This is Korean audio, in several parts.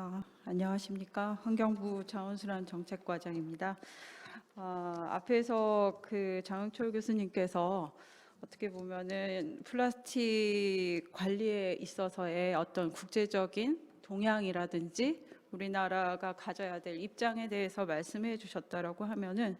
아, 안녕하십니까 환경부 자원순환 정책과장입니다. 아, 앞에서 그 장영철 교수님께서 어떻게 보면은 플라스틱 관리에 있어서의 어떤 국제적인 동향이라든지 우리나라가 가져야 될 입장에 대해서 말씀해 주셨다라고 하면은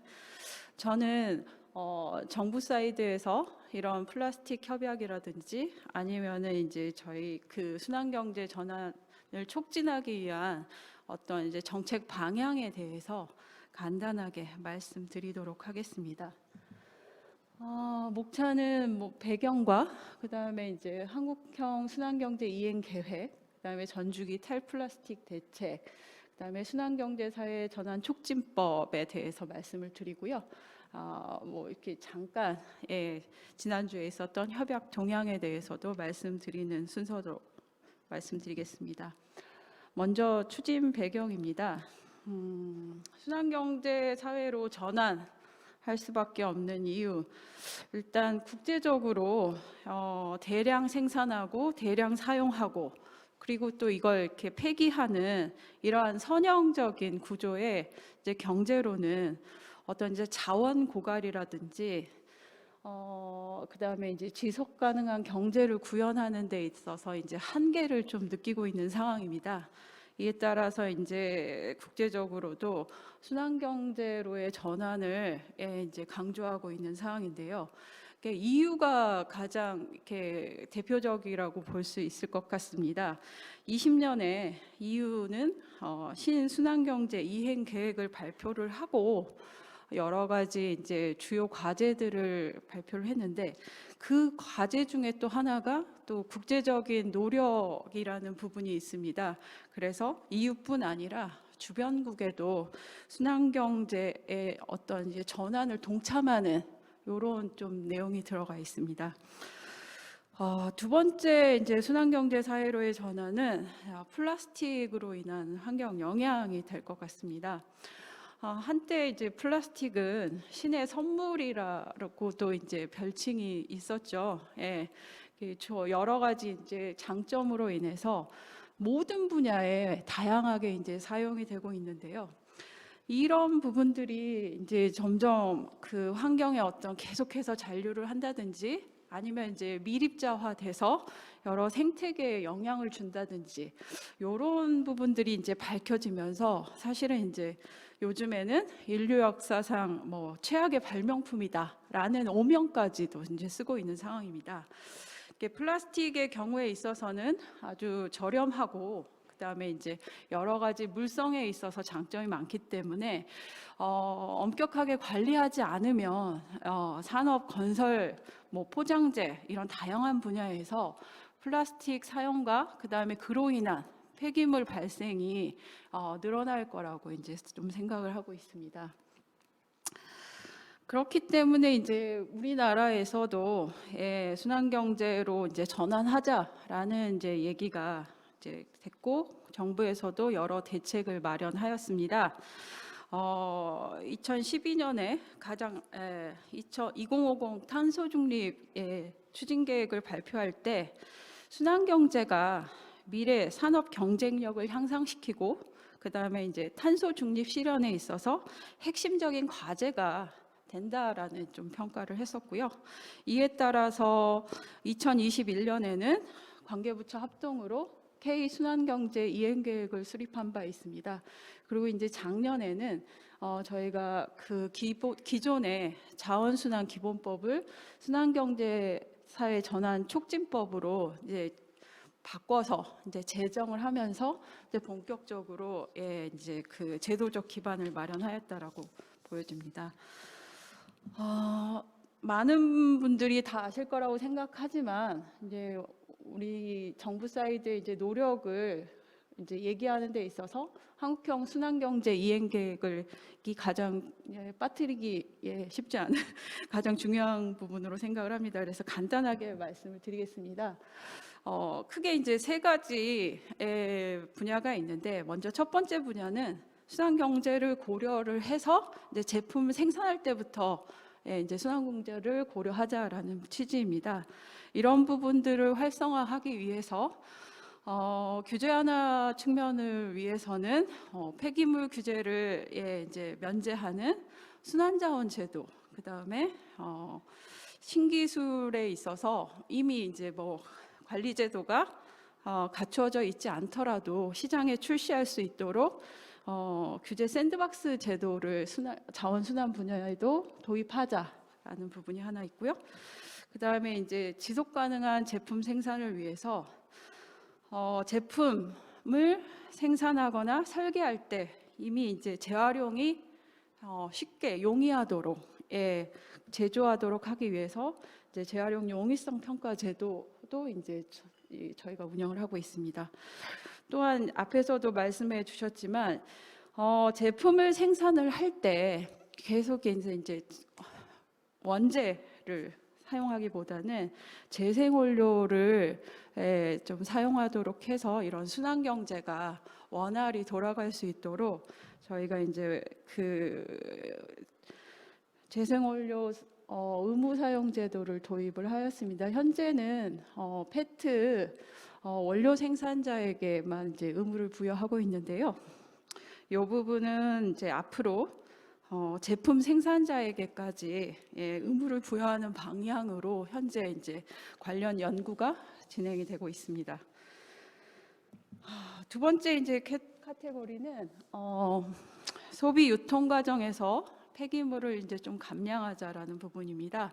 저는 어, 정부 사이드에서 이런 플라스틱 협약이라든지 아니면은 이제 저희 그 순환경제 전환을 촉진하기 위한 어떤 이제 정책 방향에 대해서 간단하게 말씀드리도록 하겠습니다. 어, 목차는 뭐 배경과 그 다음에 이제 한국형 순환경제 이행 계획, 그 다음에 전주기 탈플라스틱 대책, 그 다음에 순환경제 사회 전환 촉진법에 대해서 말씀을 드리고요. 아, 뭐 이렇게 잠깐 예, 지난주에 있었던 협약 동향에 대해서도 말씀드리는 순서로 말씀드리겠습니다. 먼저 추진 배경입니다. 음, 순환경제 사회로 전환할 수밖에 없는 이유. 일단 국제적으로 어, 대량 생산하고 대량 사용하고 그리고 또 이걸 이렇게 폐기하는 이러한 선형적인 구조의 이제 경제로는 어떤 이제 자원 고갈이라든지 어, 그다음에 이제 지속 가능한 경제를 구현하는 데 있어서 이제 한계를 좀 느끼고 있는 상황입니다. 이에 따라서 이제 국제적으로도 순환 경제로의 전환을 예, 이제 강조하고 있는 상황인데요. 이유가 가장 이렇게 대표적이라고 볼 수 있을 것 같습니다. 20년에 EU는 어, 신순환 경제 이행 계획을 발표를 하고 여러 가지 이제 주요 과제들을 발표를 했는데 그 과제 중에 또 하나가 또 국제적인 노력이라는 부분이 있습니다. 그래서 EU뿐 아니라 주변국에도 순환 경제의 어떤 이제 전환을 동참하는 이런 좀 내용이 들어가 있습니다. 어, 두 번째 이제 순환경제 사회로의 전환은 아, 플라스틱으로 인한 환경 영향이 될 것 같습니다. 아, 한때 이제 플라스틱은 신의 선물이라고도 이제 별칭이 있었죠. 예, 그저 여러 가지 이제 장점으로 인해서 모든 분야에 다양하게 이제 사용이 되고 있는데요. 이런 부분들이 이제 점점 그 환경에 어떤 계속해서 잔류를 한다든지 아니면 이제 미립자화돼서 여러 생태계에 영향을 준다든지 이런 부분들이 이제 밝혀지면서 사실은 이제 요즘에는 인류 역사상 뭐 최악의 발명품이다라는 오명까지도 이제 쓰고 있는 상황입니다. 플라스틱의 경우에 있어서는 아주 저렴하고 그다음에 이제 여러 가지 물성에 있어서 장점이 많기 때문에 어, 엄격하게 관리하지 않으면 어, 산업 건설 뭐 포장재 이런 다양한 분야에서 플라스틱 사용과 그다음에 그로 인한 폐기물 발생이 어, 늘어날 거라고 이제 좀 생각을 하고 있습니다. 그렇기 때문에 이제 우리나라에서도 예, 순환 경제로 이제 전환하자라는 이제 얘기가 이제 됐고 정부에서도 여러 대책을 마련하였습니다. 어, 2012년에 가장 에, 2050 탄소 중립 의 추진 계획을 발표할 때 순환 경제가 미래 산업 경쟁력을 향상시키고 그다음에 이제 탄소 중립 실현에 있어서 핵심적인 과제가 된다라는 좀 평가를 했었고요. 이에 따라서 2021년에는 관계부처 합동으로 K 순환경제 이행 계획을 수립한 바 있습니다. 그리고 이제 작년에는 어, 저희가 그 기본, 기존의 자원순환 기본법을 순환경제 사회 전환 촉진법으로 이제 바꿔서 이제 제정을 하면서 이제 본격적으로 예, 이제 그 제도적 기반을 마련하였다라고 보여집니다. 어, 많은 분들이 다 아실 거라고 생각하지만 이제 우리 정부 사이드의 이제 노력을 이제 얘기하는 데 있어서 한국형 순환경제 이행 계획을 이 가장 예, 빠뜨리기 예, 쉽지 않은 가장 중요한 부분으로 생각을 합니다. 그래서 간단하게 말씀을 드리겠습니다. 어, 크게 이제 세 가지의 분야가 있는데 먼저 첫 번째 분야는 순환 경제를 고려를 해서 이제 제품을 생산할 때부터 예, 이제 순환 경제를 고려하자라는 취지입니다. 이런 부분들을 활성화하기 위해서 어, 규제 하나 측면을 위해서는 어, 폐기물 규제를 예, 이제 면제하는 순환자원 제도, 그 다음에 어, 신기술에 있어서 이미 이제 뭐 관리 제도가 어, 갖추어져 있지 않더라도 시장에 출시할 수 있도록 어, 규제 샌드박스 제도를 순환, 자원 순환 분야에도 도입하자라는 부분이 하나 있고요. 그 다음에 이제 지속 가능한 제품 생산을 위해서 어, 제품을 생산하거나 설계할 때 이미 이제 재활용이 어, 쉽게 용이하도록 예, 제조하도록 하기 위해서 이제 재활용 용이성 평가 제도 도 이제 저희가 운영을 하고 있습니다. 또한 앞에서도 말씀해 주셨지만 어, 제품을 생산을 할 때 계속 이제 원재를 사용하기보다는 재생원료를 에, 좀 사용하도록 해서 이런 순환 경제가 원활히 돌아갈 수 있도록 저희가 이제 그 재생원료 어, 의무 사용 제도를 도입을 하였습니다. 현재는 어, 페트 어, 원료 생산자에게만 이제 의무를 부여하고 있는데요. 이 부분은 이제 앞으로 어, 제품 생산자에게까지 예, 의무를 부여하는 방향으로 현재 이제 관련 연구가 진행이 되고 있습니다. 아, 두 번째 이제 캐, 카테고리는 어, 소비 유통 과정에서 폐기물을 이제 좀 감량하자라는 부분입니다.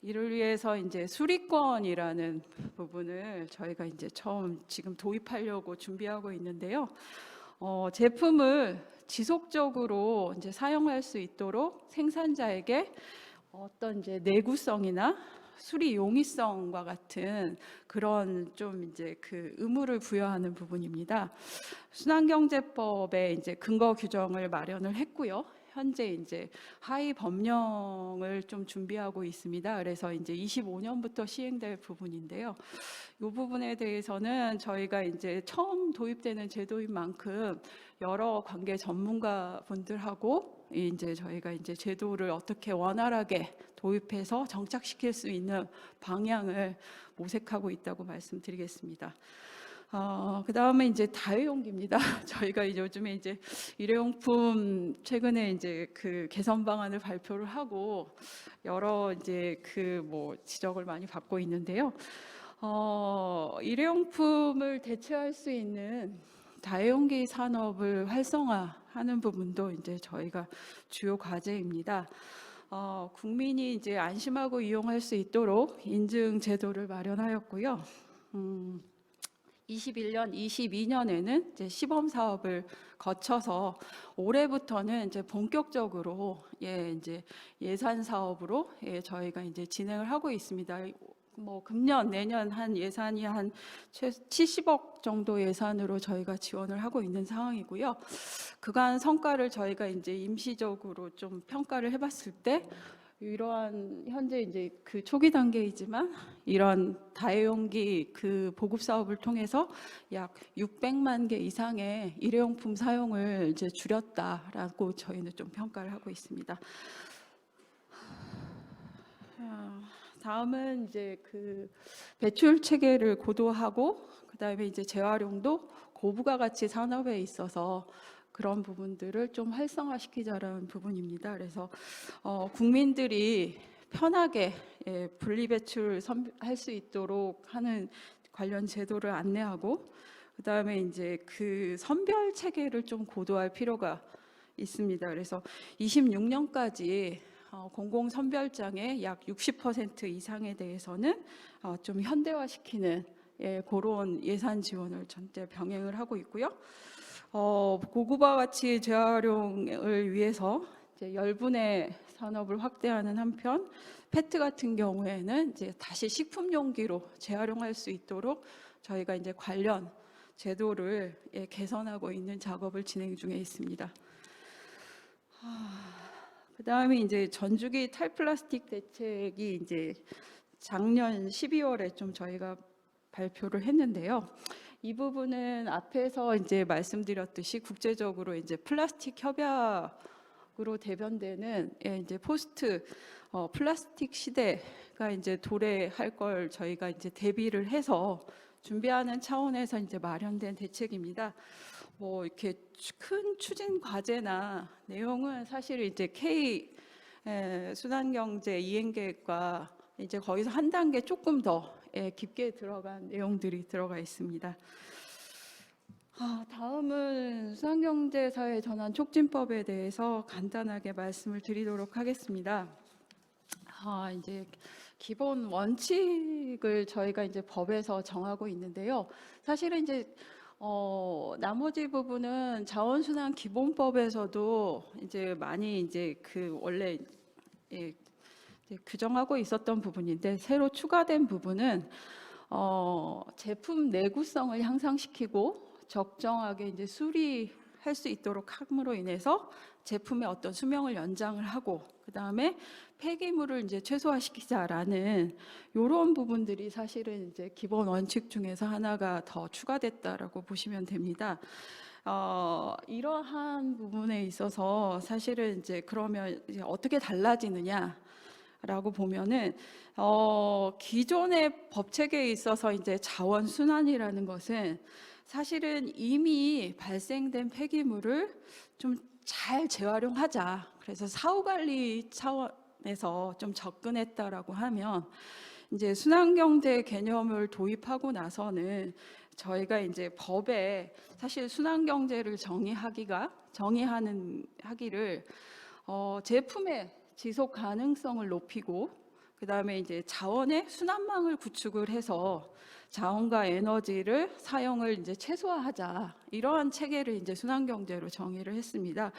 이를 위해서 이제 수리권이라는 부분을 저희가 이제 처음 지금 도입하려고 준비하고 있는데요. 어, 제품을 지속적으로 이제 사용할 수 있도록 생산자에게 어떤 이제 내구성이나 수리 용이성과 같은 그런 좀 이제 그 의무를 부여하는 부분입니다. 순환경제법에 이제 근거 규정을 마련을 했고요. 현재 이제 하위 법령을 좀 준비하고 있습니다. 그래서 이제 25년부터 시행될 부분인데요. 이 부분에 대해서는 저희가 이제 처음 도입되는 제도인 만큼 여러 관계 전문가 분들하고 이제 저희가 이제 제도를 어떻게 원활하게 도입해서 정착시킬 수 있는 방향을 모색하고 있다고 말씀드리겠습니다. 어, 그 다음에 이제 다회용기입니다. 저희가 이제 요즘에 이제 일회용품 최근에 이제 그 개선 방안을 발표를 하고 여러 이제 그 뭐 지적을 많이 받고 있는데요. 어, 일회용품을 대체할 수 있는 다회용기 산업을 활성화하는 부분도 이제 저희가 주요 과제입니다. 어, 국민이 이제 안심하고 이용할 수 있도록 인증 제도를 마련하였고요. 음, 21년, 22년에는 이제 시범 사업을 거쳐서 올해부터는 이제 본격적으로 예 이제 예산 사업으로 예 저희가 이제 진행을 하고 있습니다. 뭐 금년 내년 한 예산이 한최 70억 정도 예산으로 저희가 지원을 하고 있는 상황이고요. 그간 성과를 저희가 이제 임시적으로 좀 평가를 해봤을 때 이러한 현재 이제 그 초기 단계이지만 이런 다회용기 그 보급 사업을 통해서 약 600만 개 이상의 일회용품 사용을 이제 줄였다라고 저희는 좀 평가를 하고 있습니다. 아, 다음은 이제 그 배출 체계를 고도하고 그다음에 이제 재활용도 고부가 가치 산업에 있어서 그런 부분들을 좀 활성화시키자라는 부분입니다. 그래서 어, 국민들이 편하게 예, 분리배출 할 수 있도록 하는 관련 제도를 안내하고 그다음에 이제 그 선별 체계를 좀 고도할 필요가 있습니다. 그래서 26년까지 어, 공공 선별장의 약 60% 이상에 대해서는 어, 좀 현대화시키는 예, 그런 예산 지원을 전체 병행을 하고 있고요. 어, 고구마 가치 재활용을 위해서 열분의 산업을 확대하는 한편 페트 같은 경우에는 이제 다시 식품 용기로 재활용할 수 있도록 저희가 이제 관련 제도를 예, 개선하고 있는 작업을 진행 중에 있습니다. 그 다음에 이제 전주기 탈플라스틱 대책이 이제 작년 12월에 좀 저희가 발표를 했는데요. 이 부분은 앞에서 이제 말씀드렸듯이 국제적으로 이제 플라스틱 협약 으로 대변되는 예, 이제 포스트 어, 플라스틱 시대가 이제 도래할 걸 저희가 이제 대비를 해서 준비하는 차원에서 이제 마련된 대책입니다. 뭐 이렇게 추- 큰 추진 과제나 내용은 사실 이제 K 에, 순환 경제 이행 계획과 이제 거기서 한 단계 조금 더 예, 깊게 들어간 내용들이 들어가 있습니다. 아, 다음은 수학경제 사회 전환 촉진법에 대해서 간단하게 말씀을 드리도록 하겠습니다. 아, 이제 기본 원칙을 저희가 이제 법에서 정하고 있는데요. 사실은 이제 어, 나머지 부분은 자원순환 기본법에서도 이제 많이 이제 그 원래 예, 규정하고 있었던 부분인데 새로 추가된 부분은 어, 제품 내구성을 향상시키고 적정하게 이제 수리할 수 있도록 함으로 인해서 제품의 어떤 수명을 연장을 하고 그 다음에 폐기물을 이제 최소화시키자라는 이런 부분들이 사실은 이제 기본 원칙 중에서 하나가 더 추가됐다라고 보시면 됩니다. 어, 이러한 부분에 있어서 사실은 이제 그러면 이제 어떻게 달라지느냐? 라고 보면은 어, 기존의 법 체계에 있어서 이제 자원 순환이라는 것은 사실은 이미 발생된 폐기물을 좀 잘 재활용하자. 그래서 사후 관리 차원에서 좀 접근했다라고 하면 이제 순환 경제 개념을 도입하고 나서는 저희가 이제 법에 사실 순환 경제를 정의하기가 정의하는 하기를 어, 제품의 지속 가능성을 높이고 그 다음에 이제 자원의 순환망을 구축을 해서 자원과 에너지를 사용을 이제 최소화하자 이러한 체계를 이제 순환 경제로 정의를 했습니다.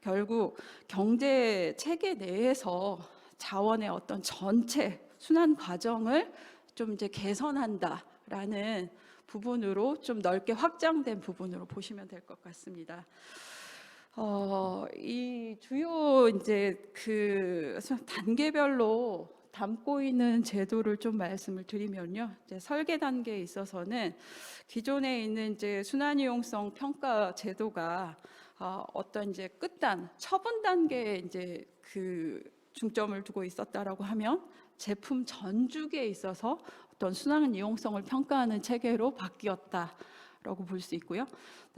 결국 경제 체계 내에서 자원의 어떤 전체 순환 과정을 좀 이제 개선한다라는 부분으로 좀 넓게 확장된 부분으로 보시면 될 것 같습니다. 어, 이 주요 이제 그 단계별로 담고 있는 제도를 좀 말씀을 드리면요. 이제 설계 단계에 있어서는 기존에 있는 이제 순환 이용성 평가 제도가 어, 어떤 이제 끝단 처분 단계에 이제 그 중점을 두고 있었다라고 하면 제품 전주기에 있어서 어떤 순환 이용성을 평가하는 체계로 바뀌었다 라고 볼 수 있고요.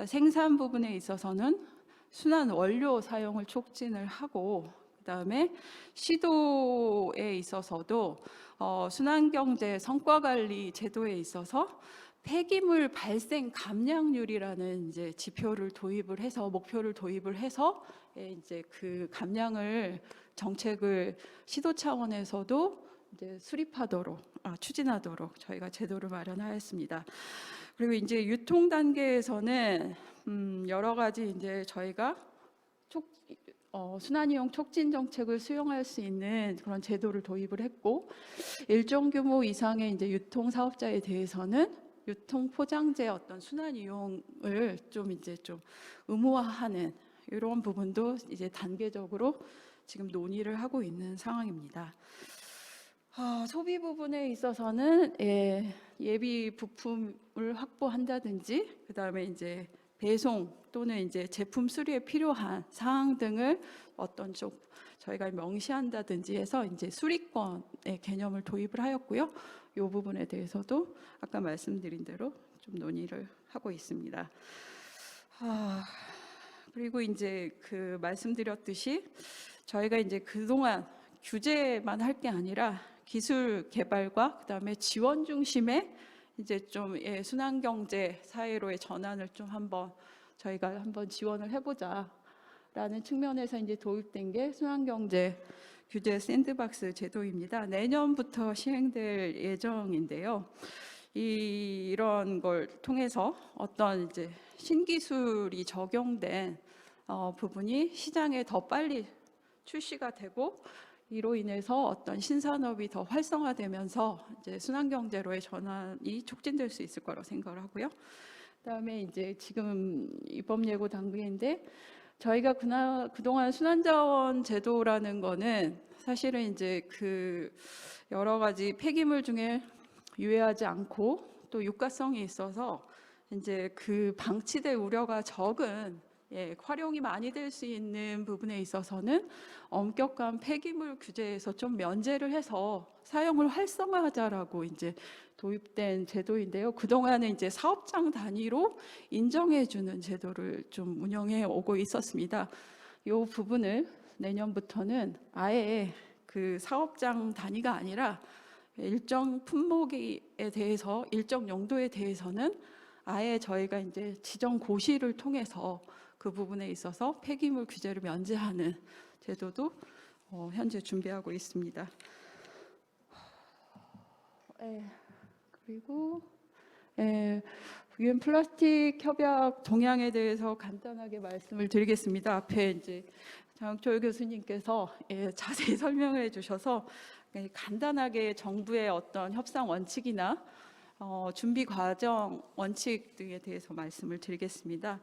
생산 부분에 있어서는 순환 원료 사용을 촉진을 하고 그다음에 시도에 있어서도 어, 순환 경제 성과 관리 제도에 있어서 폐기물 발생 감량률이라는 이제 지표를 도입을 해서 목표를 도입을 해서 예, 이제 그 감량을 정책을 시도 차원에서도 이제 수립하도록 아, 추진하도록 저희가 제도를 마련하였습니다. 그리고 이제 유통 단계에서는 음, 여러 가지 이제 저희가 촉, 어, 순환이용 촉진 정책을 수용할 수 있는 그런 제도를 도입을 했고 일정 규모 이상의 이제 유통 사업자에 대해서는 유통 포장재 어떤 순환 이용을 좀 이제 좀 의무화하는 이런 부분도 이제 단계적으로 지금 논의를 하고 있는 상황입니다. 아, 소비 부분에 있어서는 예, 예비 부품을 확보한다든지 그다음에 이제 배송 또는 이제 제품 수리에 필요한 사항 등을 어떤 좀 저희가 명시한다든지 해서 이제 수리권의 개념을 도입을 하였고요. 이 부분에 대해서도 아까 말씀드린 대로 좀 논의를 하고 있습니다. 아, 그리고 이제 그 말씀드렸듯이 저희가 이제 그동안 규제만 할 게 아니라 기술 개발과 그다음에 지원 중심의 이제 좀 예, 순환 경제 사회로의 전환을 좀 한번 저희가 한번 지원을 해보자라는 측면에서 이제 도입된 게 순환 경제 규제 샌드박스 제도입니다. 내년부터 시행될 예정인데요. 이, 이런 걸 통해서 어떤 이제 신기술이 적용된 어, 부분이 시장에 더 빨리 출시가 되고 이로 인해서 어떤 신산업이 더 활성화되면서 이제 순환경제로의 전환이 촉진될 수 있을 거라고 생각을 하고요. 그다음에 이제 지금 입법 예고 단계인데 저희가 그나 그동안 순환자원 제도라는 거는 사실은 이제 그 여러 가지 폐기물 중에 유해하지 않고 또 유가성이 있어서 이제 그 방치될 우려가 적은 예, 활용이 많이 될 수 있는 부분에 있어서는 엄격한 폐기물 규제에서 좀 면제를 해서 사용을 활성화하자라고 이제 도입된 제도인데요. 그동안은 이제 사업장 단위로 인정해 주는 제도를 좀 운영해 오고 있었습니다. 이 부분을 내년부터는 아예 그 사업장 단위가 아니라 일정 품목에 대해서 일정 용도에 대해서는 아예 저희가 이제 지정 고시를 통해서 그 부분에 있어서 폐기물 규제를 면제하는 제도도 어, 현재 준비하고 있습니다. 예, 그리고 예, 유엔 플라스틱 협약 동향에 대해서 간단하게 말씀을 드리겠습니다. 앞에 이제 장학철 교수님께서 예, 자세히 설명해 주셔서 예, 간단하게 정부의 어떤 협상 원칙이나 어, 준비 과정 원칙 등에 대해서 말씀을 드리겠습니다.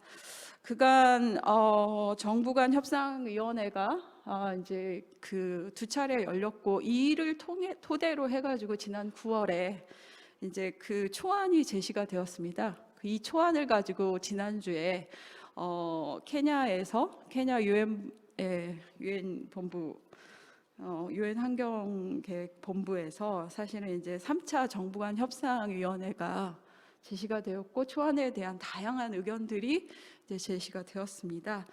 그간 어, 정부 간 협상위원회가 아, 이제 그 두 차례 열렸고 이 일을 통해 토대로 해가지고 지난 9월에 이제 그 초안이 제시가 되었습니다. 그이 초안을 가지고 지난주에 어, 케냐에서 케냐 유엔 유엔 본부 어, 유엔 환경 계획 본부에서 사실은 이제 3차 정부 간 협상 위원회가 제시가 되었고 초안에 대한 다양한 의견들이 이제 제시가 되었습니다.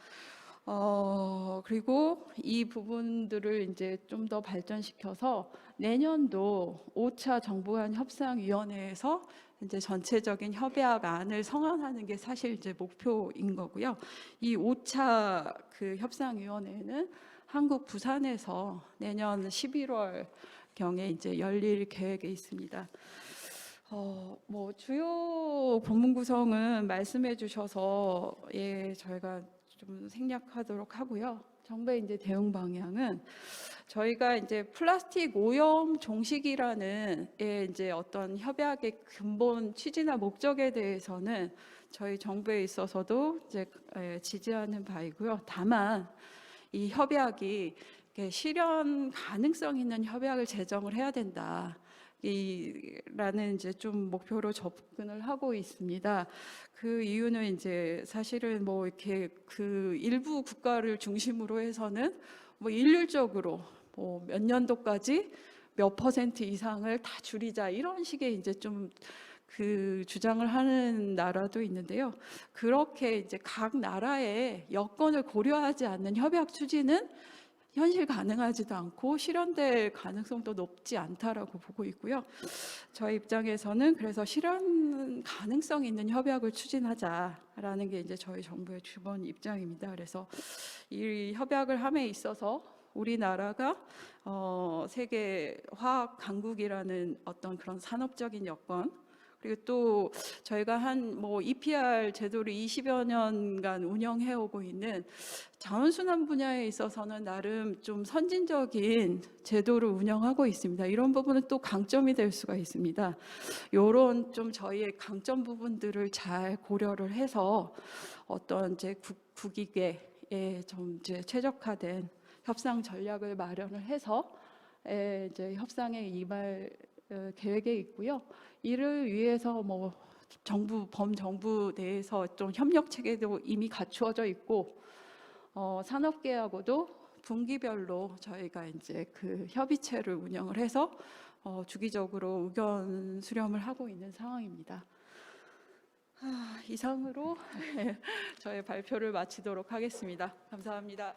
어, 그리고 이 부분들을 이제 좀 더 발전시켜서 내년도 5차 정부 간 협상 위원회에서 이제 전체적인 협약안을 성안하는 게 사실 이제 목표인 거고요. 이 5차 그 협상 위원회는 한국 부산에서 내년 11월 경에 이제 열릴 계획에 있습니다. 어, 뭐 주요 본문 구성은 말씀해 주셔서 예, 저희가 좀 생략하도록 하고요. 정부의 이제 대응 방향은 저희가 이제 플라스틱 오염 종식이라는 예, 이제 어떤 협약의 근본 취지나 목적에 대해서는 저희 정부에 있어서도 이제 예, 지지하는 바이고요. 다만 이 협약이 실현 가능성 있는 협약을 제정을 해야 된다. 이라는 이제 좀 목표로 접근을 하고 있습니다. 그 이유는 이제 사실은 뭐 이렇게 그 일부 국가를 중심으로 해서는 뭐 일률적으로 뭐 몇 년도까지 몇 퍼센트 이상을 다 줄이자 이런 식의 이제 좀 그 주장을 하는 나라도 있는데요. 그렇게 이제 각 나라의 여건을 고려하지 않는 협약 추진은 현실 가능하지도 않고 실현될 가능성도 높지 않다라고 보고 있고요. 저희 입장에서는 그래서 실현 가능성 있는 협약을 추진하자라는 게 이제 저희 정부의 주번 입장입니다. 그래서 이 협약을 함에 있어서 우리나라가 어, 세계 화학 강국이라는 어떤 그런 산업적인 여건 그리고 또 저희가 한 뭐 EPR 제도를 20여 년간 운영해 오고 있는 자원순환 분야에 있어서는 나름 좀 선진적인 제도를 운영하고 있습니다. 이런 부분은 또 강점이 될 수가 있습니다. 이런 좀 저희의 강점 부분들을 잘 고려를 해서 어떤 이제 국, 국익에 좀 이제 최적화된 협상 전략을 마련을 해서 에, 이제 협상에 임할 어, 계획에 있고요. 이를 위해서 뭐 정부 범정부 내에서 좀 협력 체계도 이미 갖추어져 있고 어, 산업계하고도 분기별로 저희가 이제 그 협의체를 운영을 해서 어, 주기적으로 의견 수렴을 하고 있는 상황입니다. 아, 이상으로 저의 발표를 마치도록 하겠습니다. 감사합니다.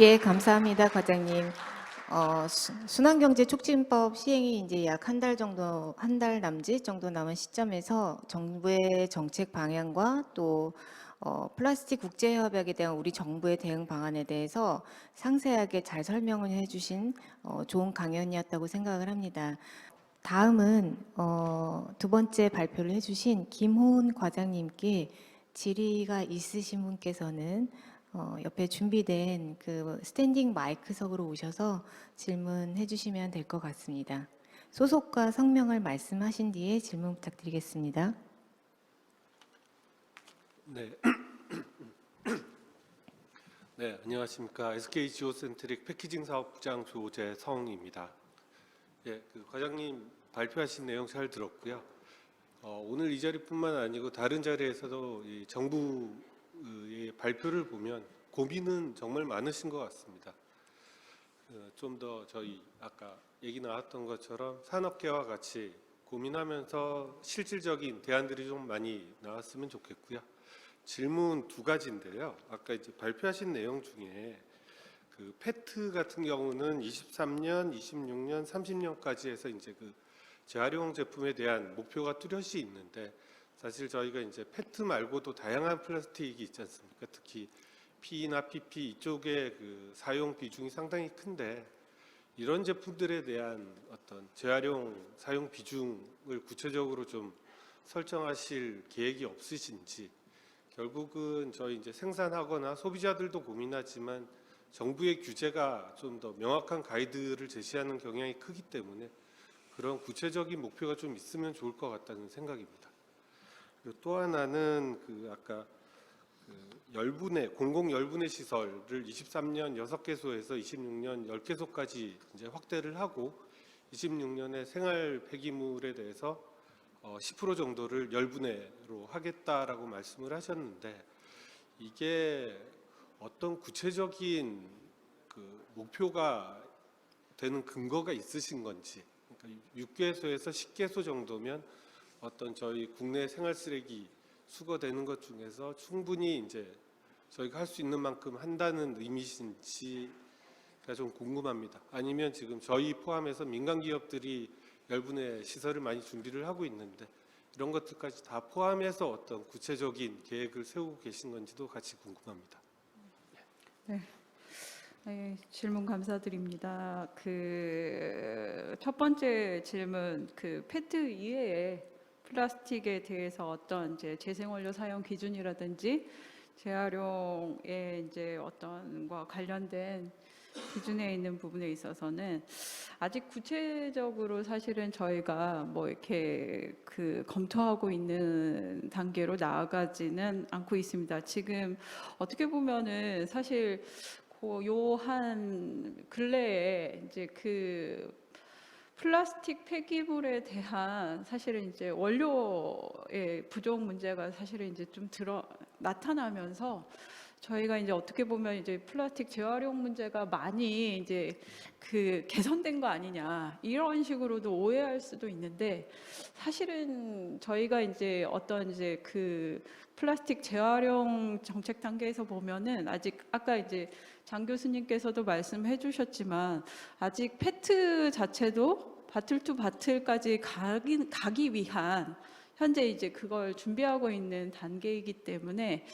예, 감사합니다, 과장님. 어, 수- 순환경제 촉진법 시행이 이제 약 한 달 정도, 한 달 남짓 정도 남은 시점에서 정부의 정책 방향과 또 어, 플라스틱 국제협약에 대한 우리 정부의 대응 방안에 대해서 상세하게 잘 설명을 해주신 어, 좋은 강연이었다고 생각을 합니다. 다음은 어, 두 번째 발표를 해주신 김호은 과장님께 질의가 있으신 분께서는 어, 옆에 준비된 그 스탠딩 마이크석으로 오셔서 질문해 주시면 될 것 같습니다. 소속과 성명을 말씀하신 뒤에 질문 부탁드리겠습니다. 네. 네, 안녕하십니까. SK 지오센트릭 패키징 사업부장 조재성입니다. 예, 그 과장님 발표하신 내용 잘 들었고요. 어, 오늘 이 자리뿐만 아니고 다른 자리에서도 이 정부 발표를 보면 고민은 정말 많으신 것 같습니다. 좀 더 저희 아까 얘기 나왔던 것처럼 산업계와 같이 고민하면서 실질적인 대안들이 좀 많이 나왔으면 좋겠고요. 질문 두 가지인데요. 아까 이제 발표하신 내용 중에 그 페트 같은 경우는 23년, 26년, 30년까지 해서 이제 그 재활용 제품에 대한 목표가 뚜렷이 있는데 사실 저희가 이제 페트 말고도 다양한 플라스틱이 있지 않습니까? 특히 P나 PP 이쪽의 그 사용 비중이 상당히 큰데 이런 제품들에 대한 어떤 재활용 사용 비중을 구체적으로 좀 설정하실 계획이 없으신지 결국은 저희 이제 생산하거나 소비자들도 고민하지만 정부의 규제가 좀 더 명확한 가이드를 제시하는 경향이 크기 때문에 그런 구체적인 목표가 좀 있으면 좋을 것 같다는 생각입니다. 그리고 또 하나는 그 아까 그 열분해 공공 열분해 시설을 23년 6개소에서 26년 10개소까지 이제 확대를 하고 26년에 생활 폐기물에 대해서 어, 10% 정도를 열분해로 하겠다라고 말씀을 하셨는데 이게 어떤 구체적인 그 목표가 되는 근거가 있으신 건지 그러니까 6개소에서 10개소 정도면 어떤 저희 국내 생활 쓰레기 수거되는 것 중에서 충분히 이제 저희가 할 수 있는 만큼 한다는 의미신지가 좀 궁금합니다. 아니면 지금 저희 포함해서 민간 기업들이 열분의 시설을 많이 준비를 하고 있는데 이런 것들까지 다 포함해서 어떤 구체적인 계획을 세우고 계신 건지도 같이 궁금합니다. 네, 질문 감사드립니다. 그 첫 번째 질문 그 페트 이외에 플라스틱에 대해서 어떤 이제 재생원료 사용 기준이라든지 재활용의 이제 어떤과 관련된 기준에 있는 부분에 있어서는 아직 구체적으로 사실은 저희가 뭐 이렇게 그 검토하고 있는 단계로 나아가지는 않고 있습니다. 지금 어떻게 보면은 사실 요한 근래에 이제 그 플라스틱 폐기물에 대한 사실은 이제 원료의 부족 문제가 사실은 이제 좀 들어 나타나면서 저희가 이제 어떻게 보면 이제 플라스틱 재활용 문제가 많이 이제 그 개선된 거 아니냐 이런 식으로도 오해할 수도 있는데 사실은 저희가 이제 어떤 이제 그 플라스틱 재활용 정책 단계에서 보면은 아직 아까 이제 장 교수님께서도 말씀해 주셨지만 아직 페트 자체도 바틀 투 바틀까지 가기, 가기 위한 현재 이제 그걸 준비하고 있는 단계이기 때문에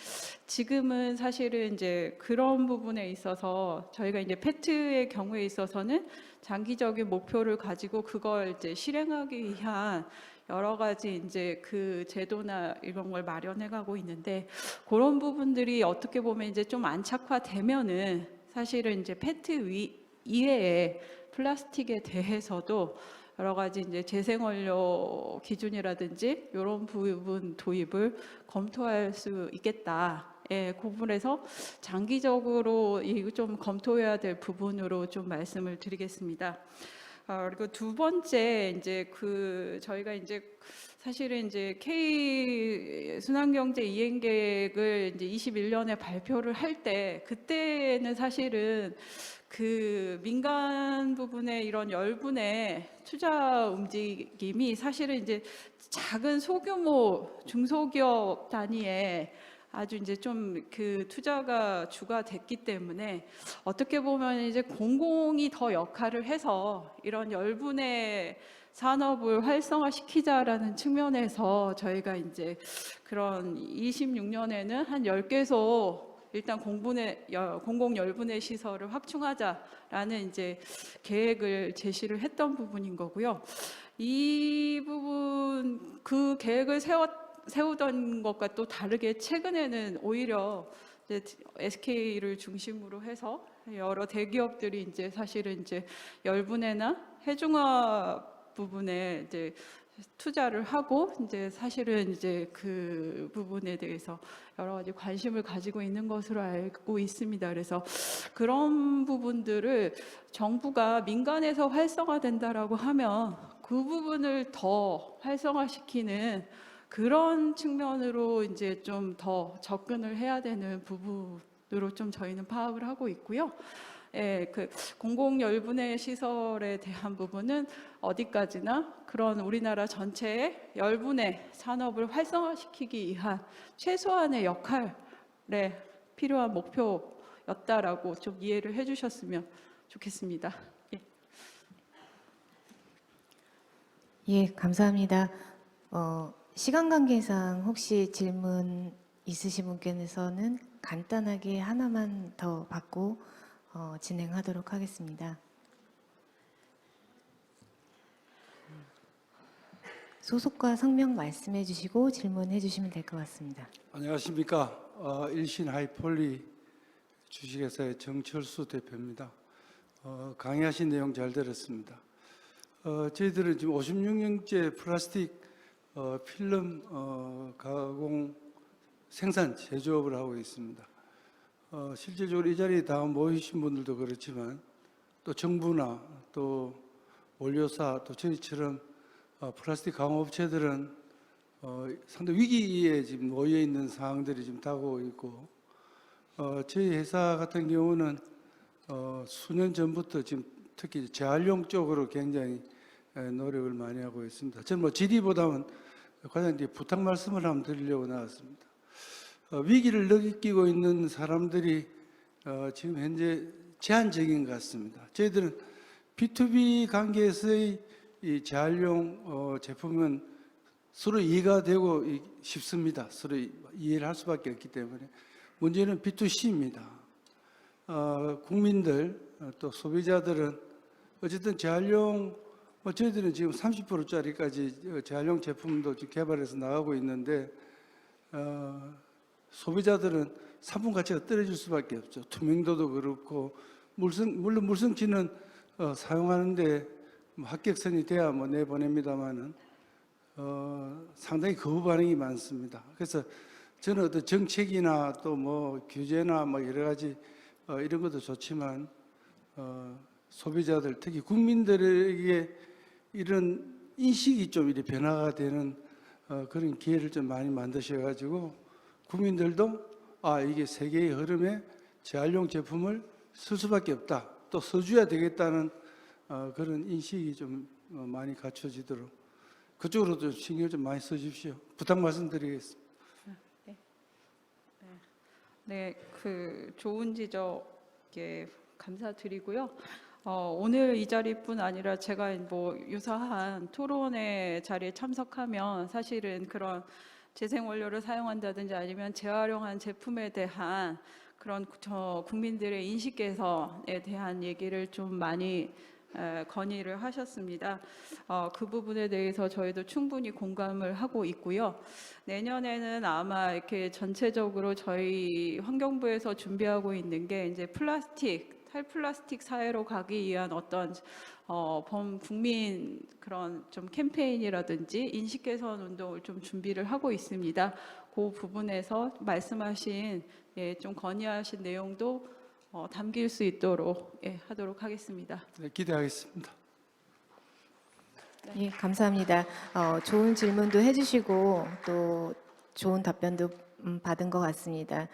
지금은 사실은 이제 그런 부분에 있어서 저희가 이제 페트의 경우에 있어서는 장기적인 목표를 가지고 그걸 이제 실행하기 위한 여러 가지 이제 그 제도나 이런 걸 마련해 가고 있는데 그런 부분들이 어떻게 보면 이제 좀 안착화되면은 사실은 이제 페트 위, 이외에 플라스틱에 대해서도 여러 가지 이제 재생원료 기준이라든지 이런 부분 도입을 검토할 수 있겠다. 예, 그 부분에서 장기적으로 이거 좀 검토해야 될 부분으로 좀 말씀을 드리겠습니다. 아, 그리고 두 번째 이제 그 저희가 이제 사실은 이제 K 순환경제 이행 계획을 이제 21년에 발표를 할 때 그때는 사실은 그 민간 부분의 이런 열분의 투자 움직임이 사실은 이제 작은 소규모 중소기업 단위의 아주 이제 좀 그 투자가 주가 됐기 때문에 어떻게 보면 이제 공공이 더 역할을 해서 이런 열분의 산업을 활성화시키자라는 측면에서 저희가 이제 그런 26년에는 한 10개소 일단 공분의 여- 공공 열분의 시설을 확충하자라는 이제 계획을 제시를 했던 부분인 거고요. 이 부분 그 계획을 세웠 세우던 것과 또 다르게 최근에는 오히려 SK를 중심으로 해서 여러 대기업들이 이제 사실은 이제 열분해나 해중화 부분에 이제 투자를 하고 이제 사실은 이제 그 부분에 대해서 여러 가지 관심을 가지고 있는 것으로 알고 있습니다. 그래서 그런 부분들을 정부가 민간에서 활성화된다라고 하면 그 부분을 더 활성화시키는 그런 측면으로 이제 좀 더 접근을 해야 되는 부분으로 좀 저희는 파악을 하고 있고요. 예, 그 공공 열분해 시설에 대한 부분은 어디까지나 그런 우리나라 전체의 열분해 산업을 활성화시키기 위한 최소한의 역할에 필요한 목표였다라고 좀 이해를 해주셨으면 좋겠습니다. 예. 예, 감사합니다. 어, 시간 관계상 혹시 질문 있으신 분께서는 간단하게 하나만 더 받고 어, 진행하도록 하겠습니다. 소속과 성명 말씀해 주시고 질문해 주시면 될 것 같습니다. 안녕하십니까. 어, 일신 하이폴리 주식회사의 정철수 대표입니다. 어, 강의하신 내용 잘 들었습니다. 어, 저희들은 지금 56년째 플라스틱 어, 필름 어, 가공 생산 제조업을 하고 있습니다. 어, 실질적으로 이 자리에 다 모이신 분들도 그렇지만 또 정부나 또 원료사 또 저희처럼 어, 플라스틱 강업체들은 어, 상당히 위기에 지금 놓여 있는 상황들이 지금 다가오고 있고 어, 저희 회사 같은 경우는 어, 수년 전부터 지금 특히 재활용 쪽으로 굉장히 에, 노력을 많이 하고 있습니다. 저는 뭐 GD보다는 과장님 부탁 말씀을 한번 드리려고 나왔습니다. 어, 위기를 느끼고 있는 사람들이 어, 지금 현재 제한적인 것 같습니다. 저희들은 B2B 관계에서의 이 재활용 어, 제품은 서로 이해가 되고 이- 쉽습니다. 서로 이- 이해를 할 수밖에 없기 때문에 문제는 B2C입니다. 어, 국민들 어, 또 소비자들은 어쨌든 재활용 뭐 저희들은 지금 30%짜리까지 재활용 제품도 개발해서 나가고 있는데 어, 소비자들은 상품 가치가 떨어질 수밖에 없죠. 투명도도 그렇고 물성 물론 물성치는 어, 사용하는데 뭐 합격선이 돼야 뭐 내보냅니다만은 어, 상당히 거부 반응이 많습니다. 그래서 저는 어떤 정책이나 또 뭐 규제나 뭐 여러 가지 어, 이런 것도 좋지만 어, 소비자들 특히 국민들에게 이런 인식이 좀 이렇게 변화가 되는 어, 그런 기회를 좀 많이 만드셔가지고 국민들도 아 이게 세계의 흐름에 재활용 제품을 쓸 수밖에 없다 또 써줘야 되겠다는 어, 그런 인식이 좀 어, 많이 갖춰지도록 그쪽으로도 신경 좀 많이 써주십시오. 부탁 말씀드리겠습니다. 네, 그 좋은 지적에 감사드리고요. 어, 오늘 이 자리뿐 아니라 제가 뭐 유사한 토론회 자리에 참석하면 사실은 그런 재생 원료를 사용한다든지 아니면 재활용한 제품에 대한 그런 저 국민들의 인식 개선에 대한 얘기를 좀 많이 에, 건의를 하셨습니다. 어, 그 부분에 대해서 저희도 충분히 공감을 하고 있고요. 내년에는 아마 이렇게 전체적으로 저희 환경부에서 준비하고 있는 게 이제 플라스틱 탈플라스틱 사회로 가기 위한 어떤 어, 범 국민 그런 좀 캠페인이라든지 인식 개선 운동을 좀 준비를 하고 있습니다. 그 부분에서 말씀하신 예, 좀 건의하신 내용도 어, 담길 수 있도록 예, 하도록 하겠습니다. 네, 기대하겠습니다. 예, 감사합니다. 어, 좋은 질문도 해주시고 또 좋은 답변도 음, 받은 것 같습니다.